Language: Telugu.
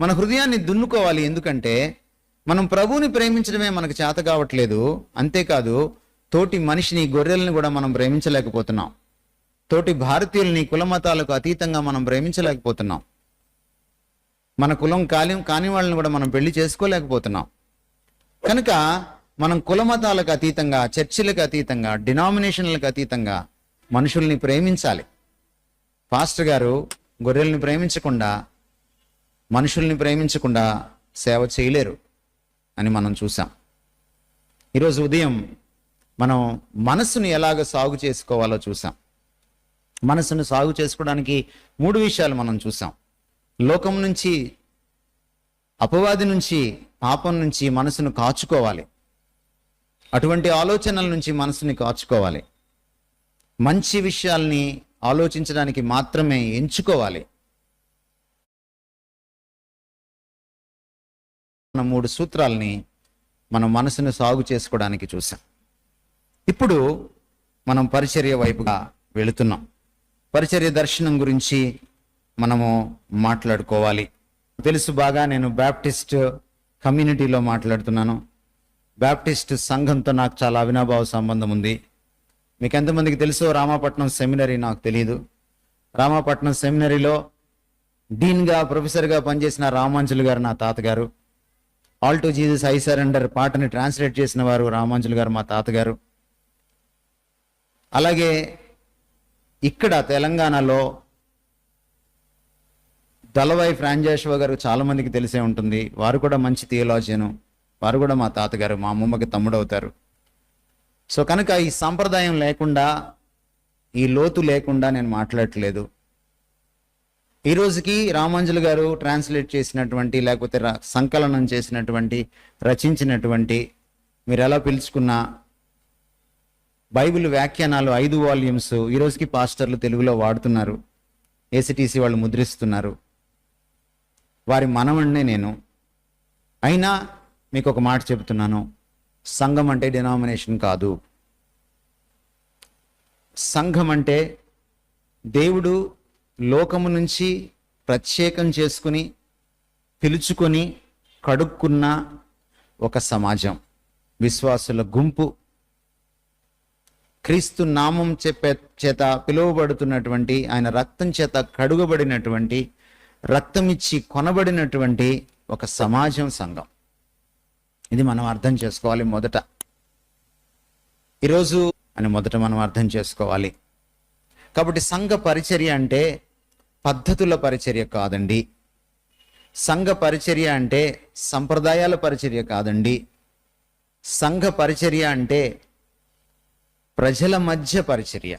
మన హృదయాన్ని దున్నుకోవాలి. ఎందుకంటే మనం ప్రభువుని ప్రేమించడమే మనకు చేత కావట్లేదు. అంతేకాదు తోటి మనిషిని గొర్రెల్ని కూడా మనం ప్రేమించలేకపోతున్నాం. తోటి భారతీయుల్ని కులమతాలకు అతీతంగా మనం ప్రేమించలేకపోతున్నాం. మన కులం కాలి కాని వాళ్ళని కూడా మనం పెళ్ళి చేసుకోలేకపోతున్నాం. కనుక మనం కులమతాలకు అతీతంగా చర్చిలకు అతీతంగా డినామినేషన్లకు అతీతంగా మనుషుల్ని ప్రేమించాలి. పాస్టర్ గారు గొర్రెల్ని ప్రేమించకుండా మనుషుల్ని ప్రేమించకుండా సేవ చేయలేరు అని మనం చూసాం ఈరోజు ఉదయం మనం మనస్సును ఎలాగ సాగు చేసుకోవాలో చూసాం మనసును సాగు చేసుకోవడానికి మూడు విషయాలు మనం చూసాం లోకం నుంచి అపవాది నుంచి పాపం నుంచి మనసును కాచుకోవాలి. అటువంటి ఆలోచనల నుంచి మనసుని కాచుకోవాలి. మంచి విషయాల్ని ఆలోచించడానికి మాత్రమే ఎంచుకోవాలి. మన మూడు సూత్రాల్ని మనం మనసును సాగు చేసుకోవడానికి చూసాం ఇప్పుడు మనం పరిచర్య వైపుగా వెళుతున్నాం. పరిచర్య దర్శనం గురించి మనము మాట్లాడుకోవాలి. తెలుసు బాగా నేను బ్యాప్టిస్ట్ కమ్యూనిటీలో మాట్లాడుతున్నాను. బ్యాప్టిస్ట్ సంఘంతో నాకు చాలా అవినాభావ సంబంధం ఉంది. మీకు ఎంతమందికి తెలుసో రామాపట్నం సెమినరీ నాకు తెలియదు రామాపట్నం సెమినరీలో డీన్గా ప్రొఫెసర్గా పనిచేసిన రామాంజులు గారు నా తాతగారు. All to Jesus I surrender పాటని ట్రాన్స్లేట్ చేసిన వారు రామాంజులు గారు మా తాతగారు. అలాగే ఇక్కడ తెలంగాణలో దళవాయి ఫ్రాంజేశ్వ గారు చాలామందికి తెలిసే ఉంటుంది. వారు కూడా మంచి థియోలాజియను వారు కూడా మా తాతగారు మా అమ్మమ్మకి తమ్ముడు అవుతారు. సో కనుక ఈ సంప్రదాయం లేకుండా ఈ లోతు లేకుండా నేను మాట్లాడట్లేదు. ఈ రోజుకి రామాంజులు గారు ట్రాన్స్లేట్ చేసినటువంటి లేకపోతే సంకలనం చేసినటువంటి రచించినటువంటి మీరు ఎలా పిలుచుకున్న బైబిల్ వ్యాఖ్యానాలు ఐదు వాల్యూమ్స్ ఈరోజుకి పాస్టర్లు తెలుగులో వాడుతున్నారు. ఏసీటీసీ వాళ్ళు ముద్రిస్తున్నారు. వారి మనవణ్ణే నేను. అయినా మీకు ఒక మాట చెబుతున్నాను. సంఘం అంటే డినామినేషన్ కాదు. సంఘం అంటే దేవుడు లోకము నుంచి ప్రత్యేకం చేసుకుని పిలుచుకొని కడుక్కున్న ఒక సమాజం. విశ్వాసుల గుంపు. క్రీస్తు నామం చెప్పే చేత పిలువబడుతున్నటువంటి ఆయన రక్తం చేత కడుగబడినటువంటి రక్తం ఇచ్చి కొనబడినటువంటి ఒక సమాజం సంఘం. ఇది మనం అర్థం చేసుకోవాలి మొదట. ఈరోజు అని మొదట మనం అర్థం చేసుకోవాలి. కాబట్టి సంఘ పరిచర్య అంటే పద్ధతుల పరిచర్య కాదండి. సంఘ పరిచర్య అంటే సంప్రదాయాల పరిచర్య కాదండి. సంఘ పరిచర్య అంటే ప్రజల మధ్య పరిచర్య.